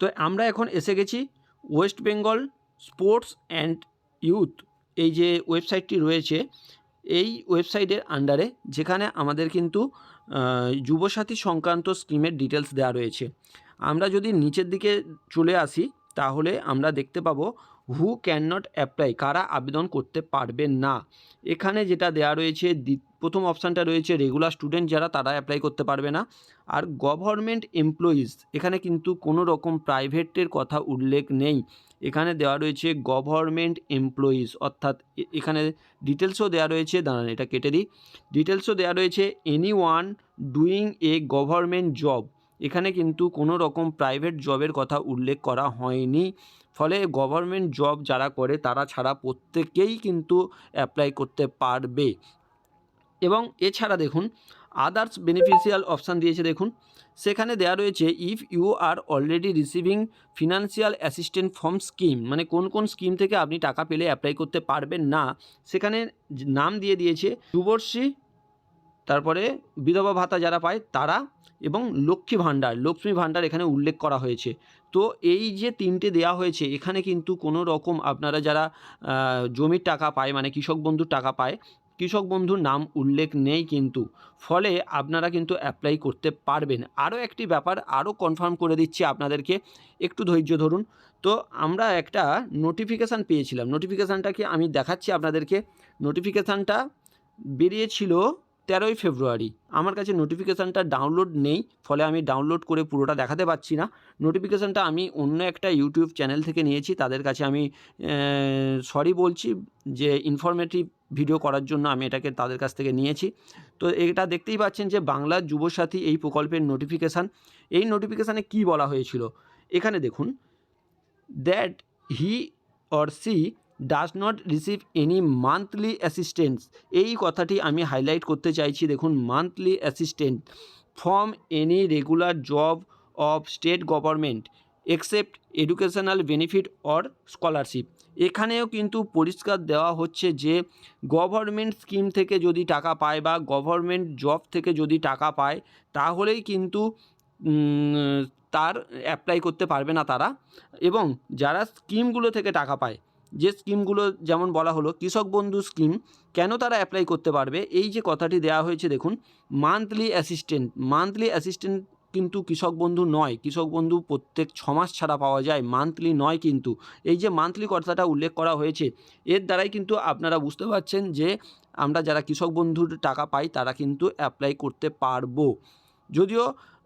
তো আমরা এখন এসে গেছি West Bengal sports and youth এই যে ওয়েবসাইটটি রয়েছে, এই ওয়েবসাইটের আন্ডারে যেখানে আমাদের কিন্তু যুবসাথী সংক্রান্ত স্কিমের ডিটেলস দেওয়া রয়েছে। আমরা যদি নিচের দিকে চলে আসি, তাহলে আমরা দেখতে পাবো হু ক্যান নট অ্যাপ্লাই কারা আবেদন করতে পারবেন না। এখানে যেটা দেওয়া রয়েছে প্রথম অপশানটা রয়েছে রেগুলার স্টুডেন্ট যারা, তারা অ্যাপ্লাই করতে পারবে না। আর গভর্নমেন্ট এমপ্লয়িজ এখানে কিন্তু কোনো রকম প্রাইভেটের কথা উল্লেখ নেই। এখানে দেওয়া রয়েছে গভর্নমেন্ট এমপ্লয়িজ অর্থাৎ এখানে ডিটেলসও দেওয়া রয়েছে, দাঁড়ান এটা কেটে দিই। ডিটেলসও দেওয়া রয়েছে any one doing a government job এখানে কিন্তু কোনো রকম প্রাইভেট জবের কথা উল্লেখ করা হয়নি। ফলে গভর্নমেন্ট জব যারা করে, তারা ছাড়া প্রত্যেকেই কিন্তু অ্যাপ্লাই করতে পারবে। এবং এছাড়া দেখুন আদার্স বেনিফিশিয়াল অপশান দিয়েছে দেখুন, সেখানে দেওয়া রয়েছে if you are already receiving financial assistant form scheme মানে কোন কোন স্কিম থেকে আপনি টাকা পেলে অ্যাপ্লাই করতে পারবেন না, সেখানে নাম দিয়ে দিয়েছে যুবর্ষী তারপরে বিধবা ভাতা যারা পায় তারা এবং লক্ষ্মী ভাণ্ডার লক্ষ্মী ভাণ্ডার এখানে উল্লেখ করা হয়েছে। তো এই যে তিনটে দেওয়া হয়েছে, এখানে কিন্তু কোনো রকম আপনারা যারা জমির টাকা পায় মানে কৃষক বন্ধুর টাকা পায়, কৃষক বন্ধুর নাম উল্লেখ নেই কিন্তু। ফলে আপনারা কিন্তু অ্যাপ্লাই করতে পারবেন। আরও একটি ব্যাপার, আরও কনফার্ম করে দিচ্ছি আপনাদেরকে, একটু ধৈর্য ধরুন। তো আমরা একটা নোটিফিকেশান পেয়েছিলাম। নোটিফিকেশানটা কি আমি দেখাচ্ছি আপনাদেরকে? নোটিফিকেশানটা বেরিয়েছিল তেরোই ফেব্রুয়ারি। আমার কাছে নোটিফিকেশানটা ডাউনলোড নেই, ফলে আমি ডাউনলোড করে পুরোটা দেখাতে পাচ্ছি না। নোটিফিকেশানটা আমি অন্য একটা ইউটিউব চ্যানেল থেকে নিয়েছি, তাদের কাছে আমি সরি বলছি যে ইনফরমেটিভ ভিডিও করার জন্য আমি এটাকে তাদের কাছ থেকে নিয়েছি। তো এটা দেখতেই পাচ্ছেন যে বাংলার যুবসাথী এই প্রকল্পের নোটিফিকেশান এই নোটিফিকেশানে কি বলা হয়েছিল? এখানে দেখুন that he or she does not receive any monthly assistance এই কথাটি আমি হাইলাইট করতে চাইছি, দেখুন monthly assistant from any regular job of state government except educational benefit or scholarship এখানেও কিন্তু পরিষ্কার দেওয়া হচ্ছে যে গভর্নমেন্ট স্কিম থেকে যদি টাকা পায় বা গভর্নমেন্ট জব থেকে যদি টাকা পায়, তাহলেই কিন্তু তার অ্যাপ্লাই করতে পারবে না তারা। এবং যারা স্কিমগুলো থেকে টাকা পায় যে স্কিমগুলো যেমন বলা হলো, কৃষক বন্ধু স্কিম, কেন তারা অ্যাপ্লাই করতে পারবে? এই যে কথাটি দেওয়া হয়েছে, দেখুন মান্থলি অ্যাসিস্ট্যান্ট মান্থলি অ্যাসিস্ট্যান্ট কিন্তু কৃষক বন্ধু নয়, কৃষক বন্ধু প্রত্যেক ছ মাস ছাড়া পাওয়া যায় মান্থলি নয় কিন্তু। এই যে মান্থলি কথাটা উল্লেখ করা হয়েছে, এর দ্বারাই কিন্তু আপনারা বুঝতে পারছেন যে আমরা যারা কৃষক বন্ধুর টাকা পাই, তারা কিন্তু অ্যাপ্লাই করতে পারব। যদিও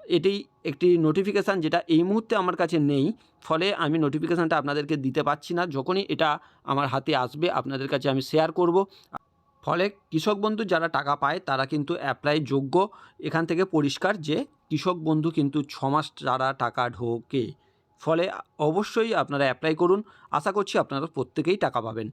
এটি একটি নোটিফিকেশান যেটা এই মুহূর্তে আমার কাছে নেই। ফলে আমি নোটিফিকেশানটা আপনাদেরকে দিতে পারছি না। যখনই এটা আমার হাতে আসবে, আপনাদের কাছে আমি শেয়ার করব। ফলে কৃষক বন্ধু যারা টাকা পায়, তারা কিন্তু অ্যাপ্লাই যোগ্য। এখান থেকে পরিষ্কার যে কৃষক বন্ধু কিন্তু ছমাস মাস যারা টাকা ঢোকে। ফলে অবশ্যই আপনারা অ্যাপ্লাই করুন। আশা করছি আপনারা প্রত্যেকেই টাকা পাবেন।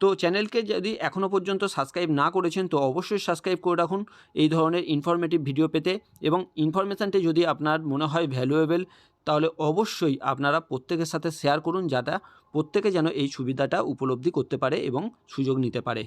তো চ্যানেলকে যদি এখনও পর্যন্ত সাবস্ক্রাইব না করেছেন, তো অবশ্যই সাবস্ক্রাইব করে রাখুন এই ধরনের ইনফরমেটিভ ভিডিও পেতে এবং ইনফরমেশানটি যদি আপনার মনে হয় ভ্যালুয়েবল তাহলে অবশ্যই আপনারা প্রত্যেকের সাথে শেয়ার করুন যাতে প্রত্যেকে যেন এই সুবিধাটা উপলব্ধি করতে পারে এবং সুযোগ নিতে পারে।